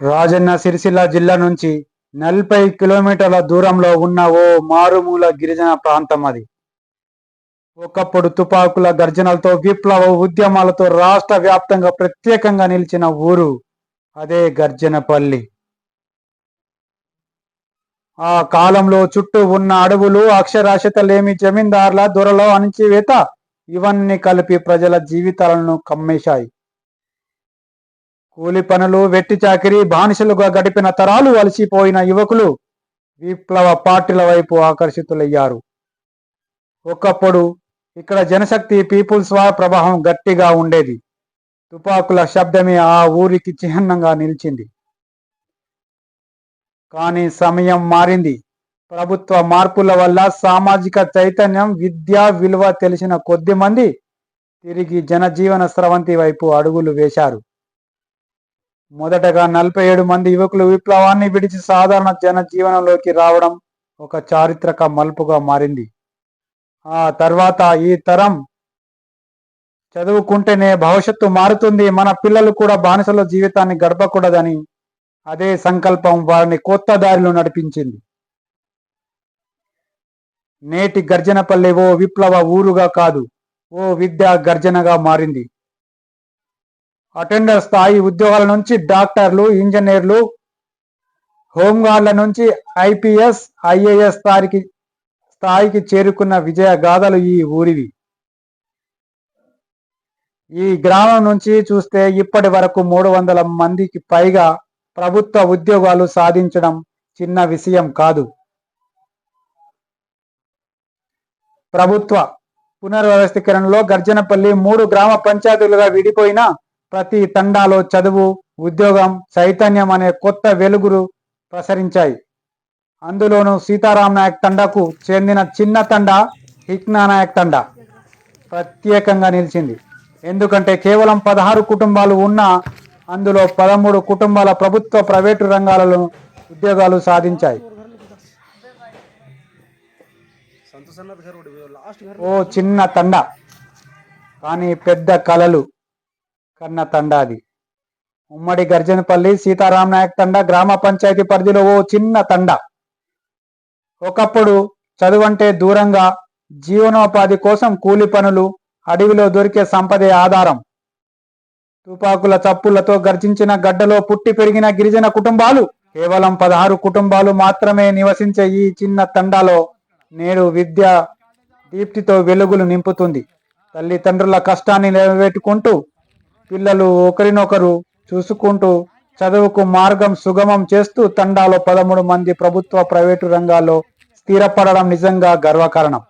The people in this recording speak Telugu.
రాజన్న సిరిసిల్ల జిల్లా నుంచి నలభై కిలోమీటర్ల దూరంలో ఉన్న ఓ మారుమూల గిరిజన ప్రాంతం అది. ఒకప్పుడు తుపాకుల గర్జనలతో విప్లవ ఉద్యమాలతో రాష్ట్ర వ్యాప్తంగా ప్రత్యేకంగా నిలిచిన ఊరు అదే గర్జనపల్లి. ఆ కాలంలో చుట్టూ ఉన్న అడవులు అక్షరాస్యత లేమి జమీందారుల దొరలో అణిచివేత ఇవన్నీ కలిపి ప్రజల జీవితాలను కమ్మేశాయి. కూలి పనులు వెట్టి చాకిరి బానిసలుగా గడిపిన తరాలు అలసిపోయిన యువకులు విప్లవ పార్టీల వైపు ఆకర్షితులయ్యారు. ఒకప్పుడు ఇక్కడ జనశక్తి పీపుల్స్ వార్ ప్రభావం గట్టిగా ఉండేది. తుపాకుల శబ్దమే ఆ ఊరికి చిహ్నంగా నిలిచింది. కానీ సమయం మారింది. ప్రభుత్వ మార్పుల వల్ల సామాజిక చైతన్యం విద్యా విలువ తెలిసిన కొద్ది మంది తిరిగి జనజీవన స్రవంతి వైపు అడుగులు వేశారు. మొదటగా నలభై ఏడు మంది యువకులు విప్లవాన్ని విడిచి సాధారణ జన జీవనంలోకి రావడం ఒక చారిత్రక మలుపుగా మారింది. ఆ తర్వాత ఈ తరం చదువుకుంటేనే భవిష్యత్తు మారుతుంది. మన పిల్లలు కూడా బానిసల జీవితాన్ని గడపకూడదని అదే సంకల్పం వారిని కొత్త దారిలో నడిపించింది. నేటి గర్జనపల్లి ఓ విప్లవ ఊరుగా కాదు ఓ విద్యా గర్జనగా మారింది. అటెండర్ స్థాయి ఉద్యోగాల నుంచి డాక్టర్లు ఇంజనీర్లు హోంగార్డుల నుంచి ఐపీఎస్ ఐఏఎస్ స్థాయికి స్థాయికి చేరుకున్న విజయ గాథలు ఈ ఊరివి. ఈ గ్రామం నుంచి చూస్తే ఇప్పటి వరకు మూడు వందల మందికి పైగా ప్రభుత్వ ఉద్యోగాలు సాధించడం చిన్న విషయం కాదు. ప్రభుత్వ పునర్వ్యవస్థీకరణలో గర్జనపల్లి మూడు గ్రామ పంచాయతీలుగా విడిపోయిన ప్రతి తండాలో చదువు ఉద్యోగం చైతన్యం అనే కొత్త వెలుగురు ప్రసరించాయి. అందులోనూ సీతారాం నాయక్ తండాకు చెందిన చిన్న తండ హిక్నా నాయక్ తండా ప్రత్యేకంగా నిలిచింది. ఎందుకంటే కేవలం పదహారు కుటుంబాలు ఉన్న అందులో పదమూడు కుటుంబాల ప్రభుత్వ ప్రైవేటు రంగాలలో ఉద్యోగాలు సాధించాయి. ఓ చిన్న తండ. కానీ పెద్ద కలలు కన్న తండా అది ఉమ్మడి గర్జనపల్లి సీతారాం నాయక్ తండ గ్రామ పంచాయతీ పరిధిలో ఓ చిన్న తండ. ఒకప్పుడు చదువంటే దూరంగా జీవనోపాధి కోసం కూలి పనులు అడవిలో దొరికే సంపదే ఆధారం. తుపాకుల చప్పులతో గర్జించిన గడ్డలో పుట్టి పెరిగిన గిరిజన కుటుంబాలు కేవలం పదహారు కుటుంబాలు మాత్రమే నివసించే ఈ చిన్న తండాలో నేడు విద్య దీప్తితో వెలుగులు నింపుతుంది. తల్లిదండ్రుల కష్టాన్ని నెరవేర్చుకుంటూ పిల్లలు ఒకరినొకరు చూసుకుంటూ చదువుకు మార్గం సుగమం చేస్తూ తండాలో పదమూడు మంది ప్రభుత్వ ప్రైవేటు రంగాల్లో స్థిరపడడం నిజంగా గర్వకారణం.